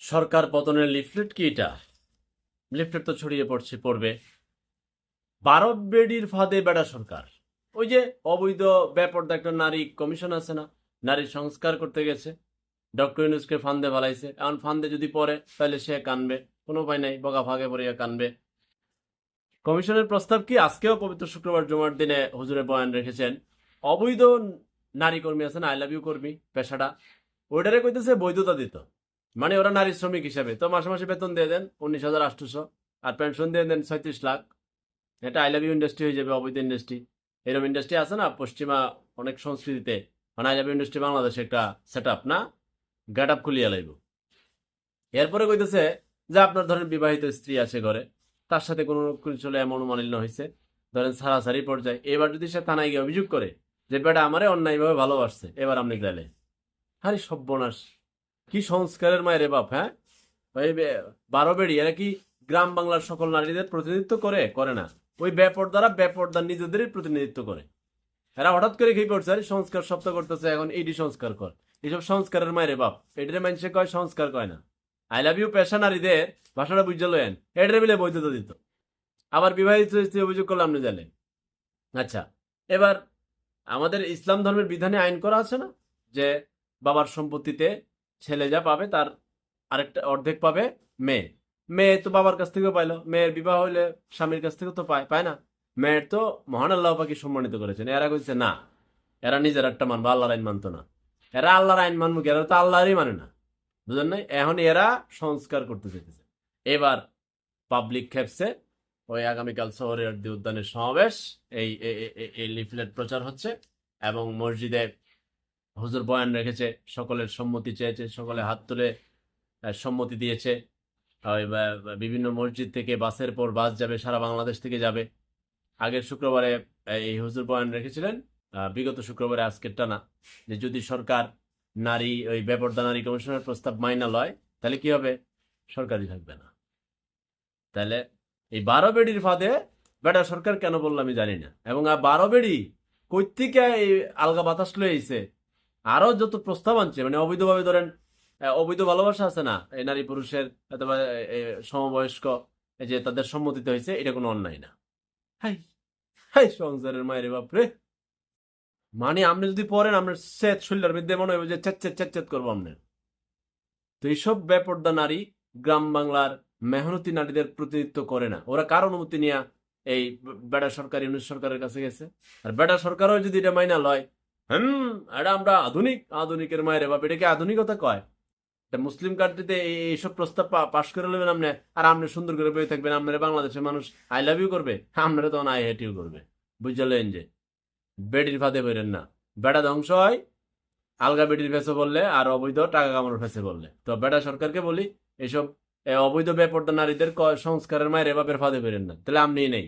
সরকার পতনের লিফলেট কি এটা? লিফলেট তো ছড়িয়ে পড়ছে, পড়বে। বারো বেডির ফাঁদে বেড়া সরকার। ওই যে অবৈধ ব্যাপারটা একটা নারী কমিশন আছে না, নারী সংস্কার করতে গেছে। ডক্টর ইউনুসকে ফান্দে ভালাইছে এখন ফান্দে যদি পড়ে, তাহলে সে কানবে। কোনো উপায় নাই, বগা ফাঁকে পড়িয়া কানবে। কমিশনের প্রস্তাব কি আজকেও পবিত্র শুক্রবার জমার দিনে হুজুরে বয়ান রেখেছেন? অবৈধ নারী কর্মী আছেন আই লাভ ইউ কর্মী, পেশাটা। ওইটারে কইতেছে বৈধতা দিত। মানে ওরা নারী শ্রমিক হিসাবে। তো মাসে মাসে বেতন দিয়ে দেন, উনিশ হাজার আটশোশো আর পেনশন দিয়ে দেন ছয়ত্রিশ লাখ। এটা আই লাভ ইউ ইন্ডাস্ট্রি হয়ে যাবে, অবৈধ ইন্ডাস্ট্রি এরকম ইন্ডাস্ট্রি আছে না, পশ্চিমা অনেক সংস্কৃতিতে মানে আই লাভ ইউ ইন্ডাস্ট্রি বাংলাদেশে একটা সেট আপ না? গেট আপ খুলিয়া লাইব। এরপরে কইতেছে যে আপনার ধরেন বিবাহিত স্ত্রী আছে ঘরে, তার সাথে কোনো চলে এমন অমানিল্য হয়েছে ধরেন সারাসারি পর্যায়ে, এবার যদি সে থানায় গিয়ে অভিযোগ করে যে, বেটা আমারে অন্যায়ভাবে ভালোবাসছে, এবার আপনি গেলে আরে সব্যনাশ কি সংস্কারের মায়ের বাপ হ্যাঁ? বারো বেড়ি, এরা কি গ্রাম বাংলার সকল নারীদের প্রতিনিধিত্ব করে? করে না। ওই ব্যাপর দ্বারা ব্যাপরদার নিজেদেরই প্রতিনিধিত্ব করে। এরা হঠাৎ করে কি করছে আরে সংস্কার শব্দ করতেছে, এখন এইটি সংস্কার কর। এইসব সংস্কারের মায়ের বাপ। এটারে মানুষে কয়, সংস্কার কয় না। আই লাভ ইউ পেশা নারীদের, ভাষাটা বুঝে লয়েন এটারে মিলে বৈধতা দিত। আবার বিবাহিত স্ত্রী অভিযোগ করলাম না জানে। আচ্ছা এবার আমাদের ইসলাম ধর্মের বিধানে আইন করা আছে না? যে বাবার সম্পত্তিতে ছেলে যা পাবে তার আরেকটা অর্ধেক পাবে মেয়ে। মেয়ে তো বাবার কাছ থেকেও পাইলো। মেয়ের বিবাহ হইলে স্বামীর কাছ থেকেও তো পায় পায় না? মেয়ের তো মহান আল্লাহ পাকি সম্মানিত করেছেন। এরা কইছে, না, এরা নিজের একটা মানবো, আল্লাহর আইন মানতো না। এরা আল্লাহর আইন মানবো? এরা তো আল্লাহরই মানে না। বুঝলেন নাই? এখন এরা সংস্কার করতে যেতেছে এবার পাবলিক খেপসে ওই আগামীকাল শহরের উদ্যানের সমাবেশ। এই লিফলেট প্রচার হচ্ছে এবং মসজিদে হুজুর বয়ান রেখেছে, সকলের সম্মতি চেয়েছে, সকলে হাত তুলে সম্মতি দিয়েছে। বিভিন্ন মসজিদ থেকে বাসের পর বাস যাবে, সারা বাংলাদেশ থেকে যাবে। আগের শুক্রবারে এই হুজুর বয়ান রেখেছিলেন বিগত শুক্রবারে, আজকের টানা। যে যদি সরকার, নারী, ওই ব্যাপারদা নারী কমিশনের প্রস্তাব মাইনা লয়, তাহলে কি হবে? সরকারই থাকবে না। তাহলে এই বারো বেডির ফাঁদে, বেটা, সরকার কেন বলল আমি জানি না। এবং আর বারো বেডি কৈত্তিকে এই আলগা বাতাস লয়ে আরও যত প্রস্তাব আনছে মানে অবৈধভাবে ধরেন অবৈধ ভালোবাসা আছে না, এই নারী পুরুষের, অথবা সমবয়স্ক যে তাদের সম্মতিতে হয়েছে, এটা কোনো অন্যায় না। হাই হাই সংসারের মায়ের বাপরে মানে আপনি যদি পড়েন আপনার সেট শরীরের মধ্যে মনে হবে যে চেচ্চেত চেচ্চেত করব আপনার তো এইসব বেপর্দা নারী গ্রাম বাংলার মেহনতি নারীদের প্রতিনিধিত্ব করে না। ওরা কার অনুমতি নিয়ে এই বেড়া সরকার ইউনিট সরকারের কাছে গেছে? আর বেড়া সরকারও যদি এটা মাইনা লয় হুম এটা আমরা আধুনিক আধুনিকের মায়ের বাপ এটাকে আধুনিকতা কয়? এটা মুসলিম কান্ট্রিতে এইসব প্রস্তাব পাশ করে নেবেন আপনি আর আপনি সুন্দর করে বয়ে থাকবেন আপনারা বাংলাদেশের মানুষ আই লাভ ইউ করবে আপনারা তখন আই হেট ইউ করবে। বুঝলেন যে? বেডির ফাঁদে বেরেন না। বেটা ধ্বংস হয় আলগা বেডির ফেসে বললে আর অবৈধ টাকা কামানোর ফেসে বললে তো বেটা সরকারকে বলি এইসব এ, অবৈধ বেপর্দা নারীদের সংস্কারের মায়ের বাপের ফাঁদে বেরেন না। তাহলে আপনি নেই।